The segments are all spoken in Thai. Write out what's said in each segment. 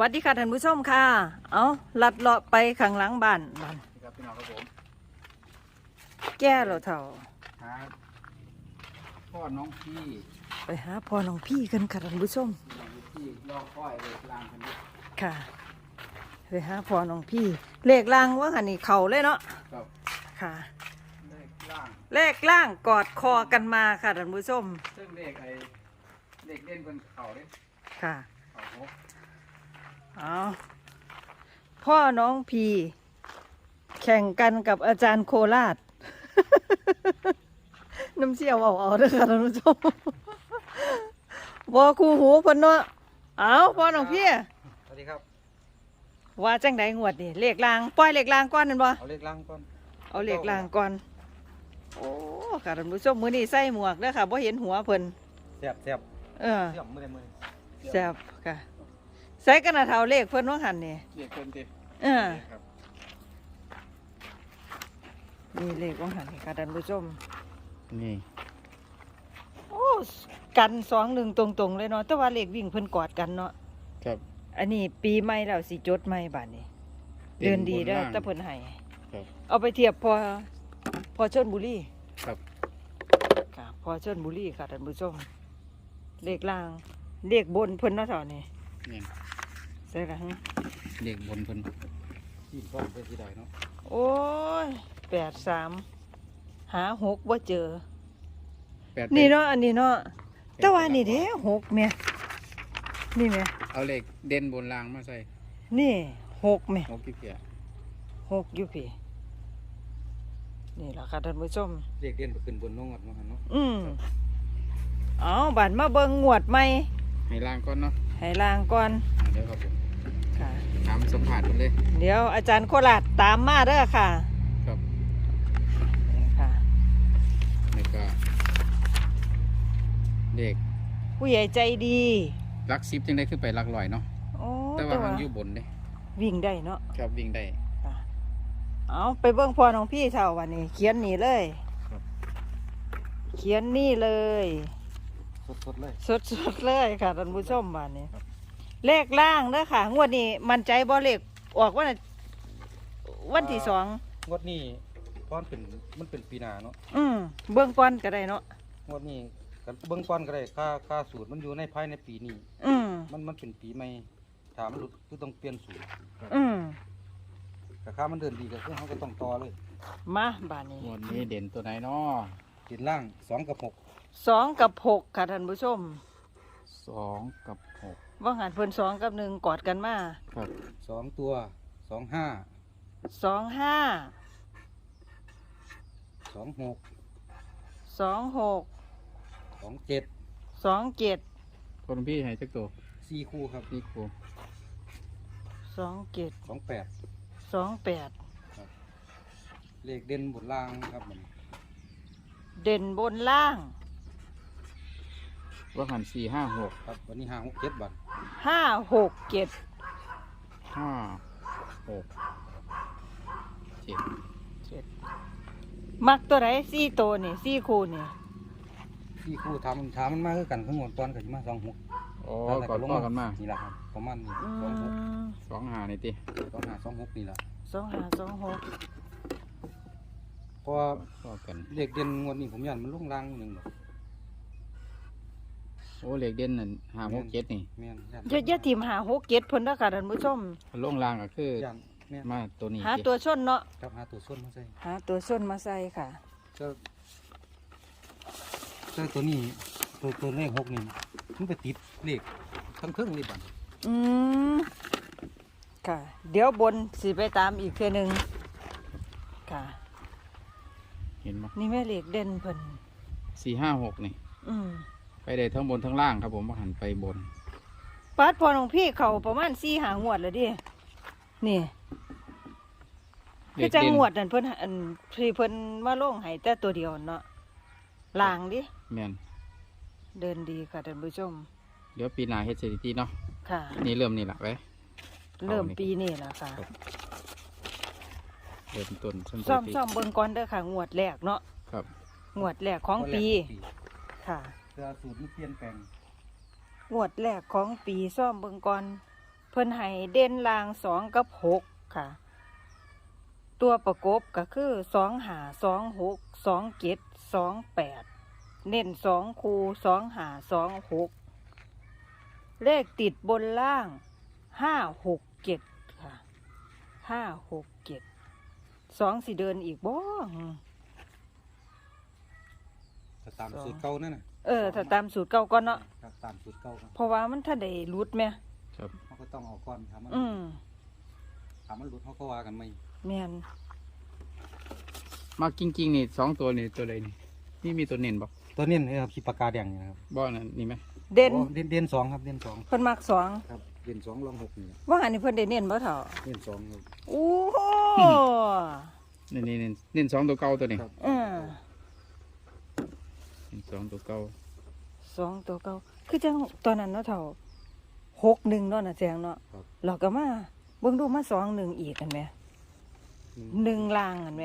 วัสดีค่ะท่านผู้ชมค่ะ เอาลัดเลาะไปข้างหลังบ้านบ้านครับพี่น้องครับผมแก้เราเถ่าหาพ่อน้องพี่ไปหาพ่อน้องพี่กันค่ะท่านผู้ชมน้องพี่รอคอยเลยกลางคนนี้ค่ะไปหาพ่อน้องพี่เลขล่างว่าหันนี่เข่าเลยเนาะครับค่ะ เลขล่างเลขล่างกอดคอกันมาค่ะท่านผู้ชมซึ่งเลขไอ้เลขเด่นบนเข่าเลยค่ะเข่าหก เอาพ่อน้องพี แข่งกันกับอาจารย์โคราช น้ำเชี่ยวเอาเอาเด้อค่ะท่านผู้ชมบอคู่หูเพิ่นเนาะเอาพ่อน้องพี่สวัสดีครับ ว่าจังไดงวดนี่เลขลางปล่อยเลขลางก่อนนั่นบ่เอาเลขล่างก่อนเอาเลขลางก่อน โอ้ค่ะท่านผู้ชมมื้อนี้ใส่หมวกเด้อค่ะบ่เห็นหัวเพิ่นแซ่บแซ่บเออเสียบมือเลยมือแซ่บค่ะ ใส่กันน่ะเท่าเลขเพิ่นว่าหั่นนี่เลขเกินติเออครับนี่เลขว่าหั่นนี่ค่ะท่านผู้ชมนี่โอ้กันสองหนึ่งตรงๆเลยเนาะแต่ว่าเลขวิ่งเพิ่นกอดกันเนาะครับ อันนี้ปีใหม่แล้วสิจดใหม่บาดนี้ เดินดีเด้อแต่เพิ่นให้ครับ เอาไปเทียบพอพอชนบุรีครับค่ะพอชนบุรีค่ะท่านผู้ชมเลขล่างเลขบนเพิ่นเนาะเท่านี้ นี่ ใช่ค่ะเลขบนเพิ่นที่ก้อนเพื่อที่ใดเนาะโอ้ยแปดสามหาหกว่าเจอแปดนี่เนาะอันนี้เนาะแต่ว่านี่เด้หกแม่นี่แม่เอาเลขเด่นบนรางมาใส่นี่หกแม่หกกี่เพียหกอยู่พี่นี่แหละค่ะท่านผู้ชมเลขเด่นไปขึ้นบนน้องอดมาหันเนาะอืมเอาบันมาเบิงงวดใหม่ให้ล่างก่อนเนาะให้ลางก่อน อ่าเดี๋ยวครับผม ค่ะ ถามสัมผัสมันเลย เดี๋ยวอาจารย์โคราชตามมาเด้อค่ะครับนี่ค่ะ แล้วก็เด็กผู้ใหญ่ใจดีลักซิปจังได้ขึ้นไปลักลอยเนาะโอ้แต่ว่ามันอยู่บนเด้วิ่งได้เนาะครับวิ่งได้ค่ะเอาไปเบิ่งพ่อน้องพี่เท่าวันนี้ เขียนนี่เลย ครับ เขียนนี่เลย สดๆเลย สดๆเลยค่ะท่านผู้ชมวันนี้ ครับ เลขล่างเด้อค่ะ งวดนี้มันใจบ่เลขออกวันวันที่สองงวดนี้พอนเป็นมันเป็นปีหนาเนาะอืมเบื้องก่อนก็ได้เนาะงวดนี้กันเบื้องต้นก็ได้ค่าค่าสูตรมันอยู่ในภายในปีนี้อืมมันมันเป็นปีใหม่ถามมันหลุดคือต้องเปลี่ยนสูตรอืมแต่ค่ามันเดินดีก็คือเขาก็ต้องต่อเลยมาบานนี้งวดนี้เด่นตัวไหนเนาะติดล่างสองกับหกสองกับหกค่ะท่านผู้ชมสองกับหก ว่าหันเพิ่นสองกับหนึ่งกอดกันมาครับสองตัวสองห้าสองห้าสองหกสองหกสองเจ็ดสองเจ็ดคนพี่ให้จักตัวสี่คู่ครับนี่ครูสองเจ็ดสองแปดสองแปดเลขเด่นบนล่างครับมันเด่นบนล่าง ว่าหันสี่ห้าหก ครับวันนี้ห้าหกเจ็ดบัตร ห้าหกเจ็ดห้าหกเจ็ดเจ็ดมักตัวไหนสี่ตัวนี่สี่คู่นี่สี่คู่ทำถามมันมากคือกันทั้งหมดตอนกันมาสองหกโอ้กอดพ่อกันมานี่แหละครับประมาณนี้อืสองหกมสองหานี่ติสองห้าสองหกนี่แหละสองห้าสองหกเพราะว่าพ่อกันเลขเด่นงวดนี้ผมยันมันลงล่างหนึ่งหรอกโอ้เลขเด่นนั่นห้าหกเจ็ดนี่แม่นยันอย่าอย่าทีมหาหกเจ็ดเพิ่นเด้อค่ะท่านผู้ชม ลงรางก็คือยันแม่นมาตัวนี้หาติตัวชนเนาะครับหาตัวส้นมาใส่หาตัวส้นมาใส่ค่ะเจ้าเจ้าตัวนี้ตัวตัวเลขหกนี่มันไปติดเลขทั้งเครื่องนี่บัดอืมค่ะ เดี๋ยวบนสิไปตามอีกเทื่อหนึงค่ะ เห็นไหมนี่แม่เหล็กเด่นเพิ่นสี่ห้าหกนี่ อืม ไปได้ทั้งบนทั้งล่างครับผมว่าหันไปบนปาดพอของพี่เขาประมาณสี่หางวดแล้วดินี่เลคือขจังเด่นงวดนั่นเพิ่นอันที่เพิ่นมาลงให้แต่ตัวเดียวเนาะลางดิแม่นเดินดีค่ะท่านผู้ชม เดี๋ยวปีหน้าเฮ็ดสถิติเนาะค่ะ นี่เริ่มนี่แหละไปเริ่มปีนี้แล้วค่ะเริ่มต้นส้นสซ่อมถิติซ่อมเบิ่งก่อนเด้อค่ะ งวดแรกเนาะครับ งวดแรกของปีค่ะ เพื่อสูตรมันเปลี่ยนแปลงงวดแรกของปีซ่อมเบิ่งก่อนเพิ่นให้เด่นลางสองกับหกค่ะ ตัวประกบก็คือสองหาสองหกสองเจ็ดสองแปดเน้นสองคูสองหาสองหกเลขติดบนล่างห้าหกเจ็ดค่ะห้าหกเจ็ดสองสิเดินอีกบ่ถ้าตามสูตรเก่านั่นน่ะ เออถ้าตามสูตรเก่าก่อนเนาะครับตามสูตรเก่าครับเพราะว่ามันถ้าได้รุดไหมครับเขาก็ต้องเอาก่อนทำมันอืมทำมันหลุดเขาก็ว่ากันไม่แม่นมาจริงๆนี่สองตัวนี่ตัวใดนี่นี่มีตัวเน้นบ่ตัวนี้นะครับขีปากกาแดงนี่นะครับบ่นั่นนี่ไหมเด่นโอ้เด่นเด่นสองครับเด่นสองเพิ่นมักสองครับเด่นสองรองหกนี่ว่าอันนี้เพิ่นได้เน้นบ่เท่าเด่นสองครับ โอ้โห นี่นี่เน้นเน้นสองตัวเก่าตัวนี้ครับเอ อเน้นสองตัวเก่าสองตัวเก่าคือจังตอนนั้นเนาะเท่าหกหนึ่งเนาะน่ะแจงเนาะครับเราก็มาเบิ่งดูมาสองหนึ่งอีกกันไหมหนึ่งลางกันไหม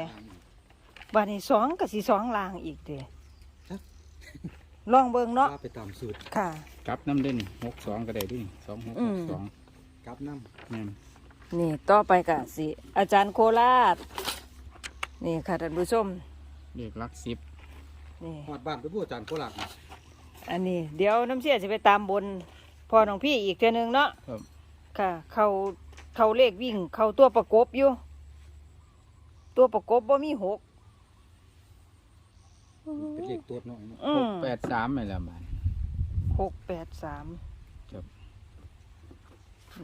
บัดนี้สองก็สิสองลางอีกเด้ลองเบิ่งเนาะว่าไปตามสูตรค่ะ กลับน้ำเด่นหกสองก็ได้ด้วยสองหกอืหมกสองกลับน้แม่นนี่ต่อไปก็สิอาจารย์โคราชนี่ค่ะท่านผู้ชมเลขหลักสิบ นี่ำหอดบ้านไปพูดอาจารย์โคราชนะอันนี้เดี๋ยวน้ำเชี่ยจะไปตามบนพ่อน้องพี่อีกเทื่อนึงเนาะครับ ค่ะ เขาเขาเลขวิ่ง เขาตัวประกบอยู่ ตัวประกบบ่มีหกเป็นเลขตัวน้อยเนาะอืหมกแปดสามไม่ละบาทหกแปดสามครับ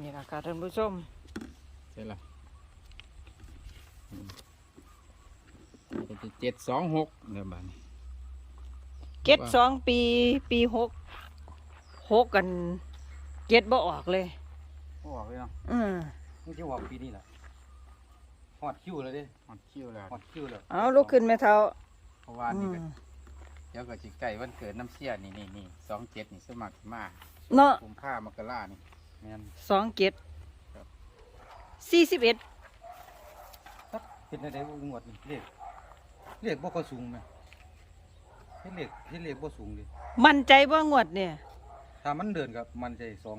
นี่ละค่ะท่านผู้ชม ใช่ละอืมเจ็ดสองหกเดี๋ยวบาทนี่ เก็ดสองปีปีหกหกกันเก็ดบ่ออกเลยออกเลยเนาะอืมนี่จะออกปีนี้แหละหอดคิวเลยเด้ฮอดคิวแล้วหอดคิวเลยเอาลุกขึ้นแม่เท้าเพราะว่าอืนี่มก็เดี๋ยวก็จิไก่วันเกิดน้ำเสียนี่นี่นี่สองเจ็ดนี่สมัครมาเนาะคุมผ้ามกรานี่แม่นสองเก็ดครับสี่สิบเอ็ดสักเป็นอะไรบ่งวดนี่เลขเลขบ่ก็สูงไหม เฮ็ดเลขเฮ็ดเลขบ่สูงดิมั่นใจว่างวดเนี่ย ถ้ามันเดินกับมันใจสอง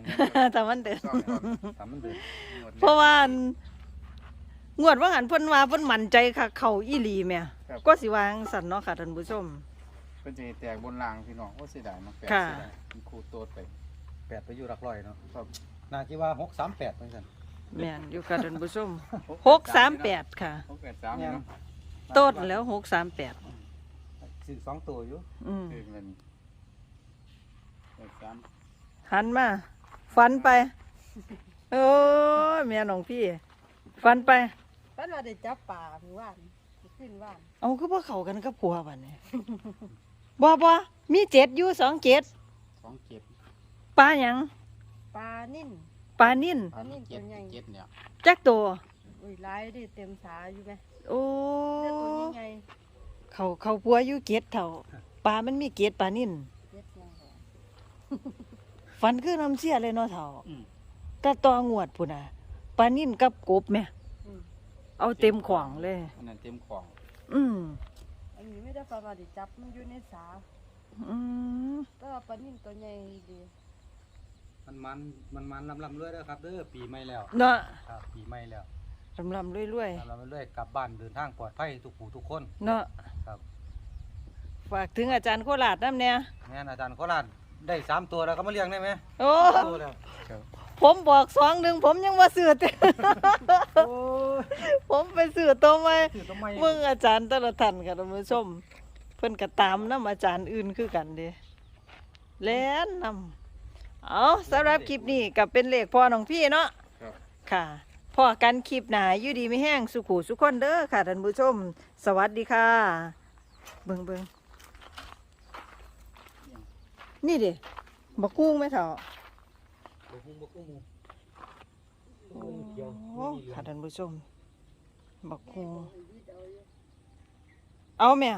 แต่มันเดิน สองครับถ้ามันเดินงวดเพราะว่าอันงวดว่าหันเพิ่นว่าเพิ่นมั่นใจค่ะ เขาอีหลีแม่ครับ ก็สิวาจั่งสั่นเนาะค่ะท่านผู้ชม เป็นจะแตกบนรางพี่น้องโอ้เสียดายเนาะแปดค่ะ เสียดายมันครูโตดไปแปดไปอยู่หลักร้อยเนาะครับน่าคิดว่าหกสามแปดเหมือนกันแม่นอยู่ค่ะท่านผู้ชมหกสามแปดค่ะ หกแปดสามนี่เนาะโต้นแล้วหกสามแปด ซื้อสองตัวอยู่อืมเองเลยนี่แปดสามหันมาฟันไปโอ้ยแม่น้องพี่ ฟันไป ฝันว่าได้จับปลาหมู่บ้านขึ้นบ้านเอาคือบ่เข้ากันกับผัวบัดนี้ บ่บ่มีเจ็ดอยู่สองเจ็ดสองเจ็ดปลาหยังปลานิ่น ปลานิ่นอันนี้เจ็ดตัวใหญ่ เจ็ดเนี่ยจักตัว อุ้ยหลายดิเต็มสาอยู่ไหมโอ้ เลือดตัวใหญ่ เขาเขาปัวอยู่เกตเท่าปลามันมีเกตปลานิ่นๆเจ็ดยังบ่ฟันคือน้ำเสียเลยเนาะเท่าอืม แต่ตองวดพุ่นน่ะปลานิ่นกับกบแม่อืมเอาเต็มขวางเลย อันนั้นเต็มของอืมอันนี้ไม่ได้ฝันว่าได้จับมันอยู่ในสาอืมแต่ว่าปลานิ่นตัวใหญ่ดีมันมันมันมันลำลำเรื่อยๆครับเด้อปีใหม่แล้วเนาะครับ ปีใหม่แล้วลำลำๆรวยลำลำเรื่อยๆกลับบ้านเดินทางปลอดภัยทุกผู้ทุกคน ๆเนาะครับ ฝากถึงอาจารย์โคราชน้ำเนี่ยแม่นอาจารย์โคราชได้สามตัวแล้วก็มาเลี้ยงได้ไหมโอ้ตัวแล้วผมบอกสองหนึ่งผมยังว่าซื้อเต็โอ้ยผมไปซื้อตัวใหม่คือต้องไม่มึงอาจารย์แต่ละท่านค่ะท่านผู้ชม เพิ่นก็ตามน้ำอาจารย์อื่นคือกันเด้แล่นนำเอาสำหรับคลิปนี้ก็เป็นเลขพ่อน้องพี่เนาะครับค่ะพ่อกันคลิปหนาอยู่ดีไม่แห้งสุขุสุขคนเด้อค่ะท่านผู้ชม สวัสดีค่ะ เบิ่งเบิ่ง นี่ดิบักกุ้งไหมเถาบ่คุ้มบ่คุ้มหมู่โอ้เขียวค่ะท่านผู้ชมบักกุ้งเอาแม่